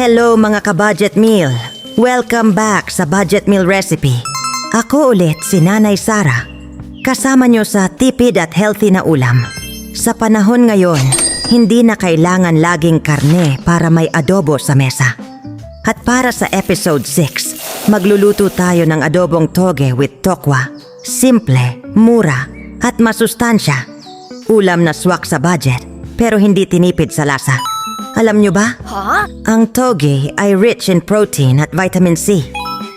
Hello mga ka-budget meal! Welcome back sa Budget Meal Recipe. Ako ulit si Nanay Sara. Kasama nyo sa tipid at healthy na ulam. Sa panahon ngayon, hindi na kailangan laging karne para may adobo sa mesa. At para sa episode 6, magluluto tayo ng adobong toge with tokwa. Simple, mura, at masustansya. Ulam na swak sa budget, pero hindi tinipid sa lasa. Alam nyo ba? Ang toge ay rich in protein at vitamin C.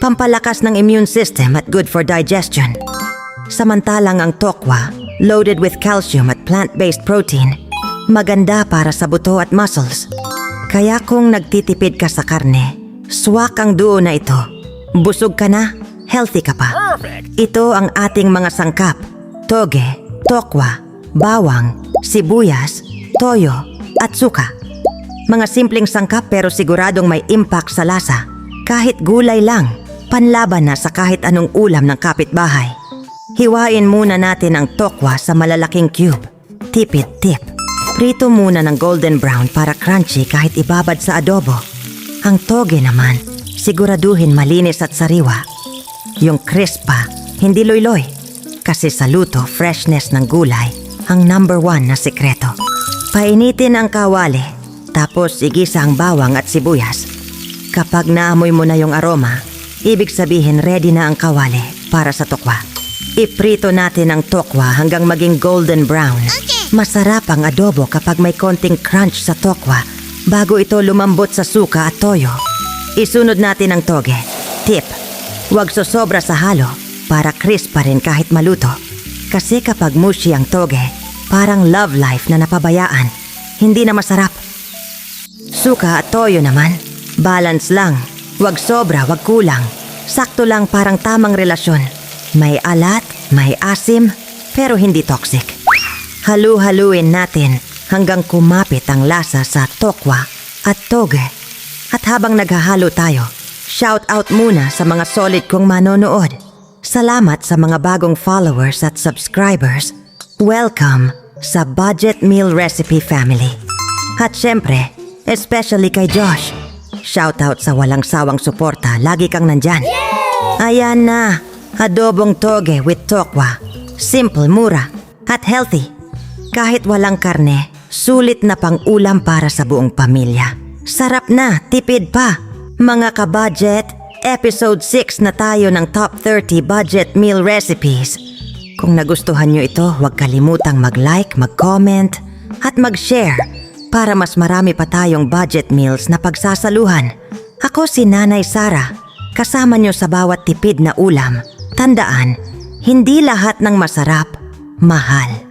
Pampalakas ng immune system at good for digestion. Samantalang ang tokwa, loaded with calcium at plant-based protein, maganda para sa buto at muscles. Kaya kung nagtitipid ka sa karne, swak ang duo na ito. Busog ka na, healthy ka pa. Ito ang ating mga sangkap. Toge, tokwa, bawang, sibuyas, toyo, at suka. Mga simpleng sangkap pero siguradong may impact sa lasa. Kahit gulay lang, panlaban na sa kahit anong ulam ng kapitbahay. Hiwain muna natin ang tokwa sa malalaking cube. Tipid tip. Prito muna ng golden brown para crunchy kahit ibabad sa adobo. Ang toge naman, siguraduhin malinis at sariwa. Yung crisp pa, hindi loy-loy. Kasi sa luto, freshness ng gulay ang number one na sikreto. Painitin ang kawali, tapos igisa ang bawang at sibuyas. Kapag naamoy mo na yung aroma, ibig sabihin ready na ang kawali para sa tokwa. Iprito natin ang tokwa hanggang maging golden brown. Masarap ang adobo kapag may konting crunch sa tokwa bago ito lumambot sa suka at toyo. Isunod natin ang toge. Tip, huwag sosobra sa halo para crisp pa rin kahit maluto. Kasi kapag mushy ang toge, parang love life na napabayaan. Hindi na masarap. Suka at toyo naman. Balance lang. Huwag sobra, wag kulang. Sakto lang parang tamang relasyon. May alat, may asim, pero hindi toxic. Halu-haluin natin hanggang kumapit ang lasa sa tokwa at toge. At habang naghahalo tayo, shout out muna sa mga solid kong manonood. Salamat sa mga bagong followers at subscribers. Welcome sa Budget Meal Recipe Family. At syempre, especially kay Josh. Shoutout sa walang sawang suporta, lagi kang nandyan. Ayan na, adobong toge with tokwa. Simple, mura, at healthy. Kahit walang karne, sulit na pang ulam para sa buong pamilya. Sarap na, tipid pa. Mga ka-budget, episode 6 na tayo ng top 30 budget meal recipes. Kung nagustuhan nyo ito, huwag kalimutang mag-like, mag-comment, at mag-share para mas marami pa tayong budget meals na pagsasaluhan. Ako si Nanay Sara, kasama nyo sa bawat tipid na ulam. Tandaan, hindi lahat ng masarap, mahal.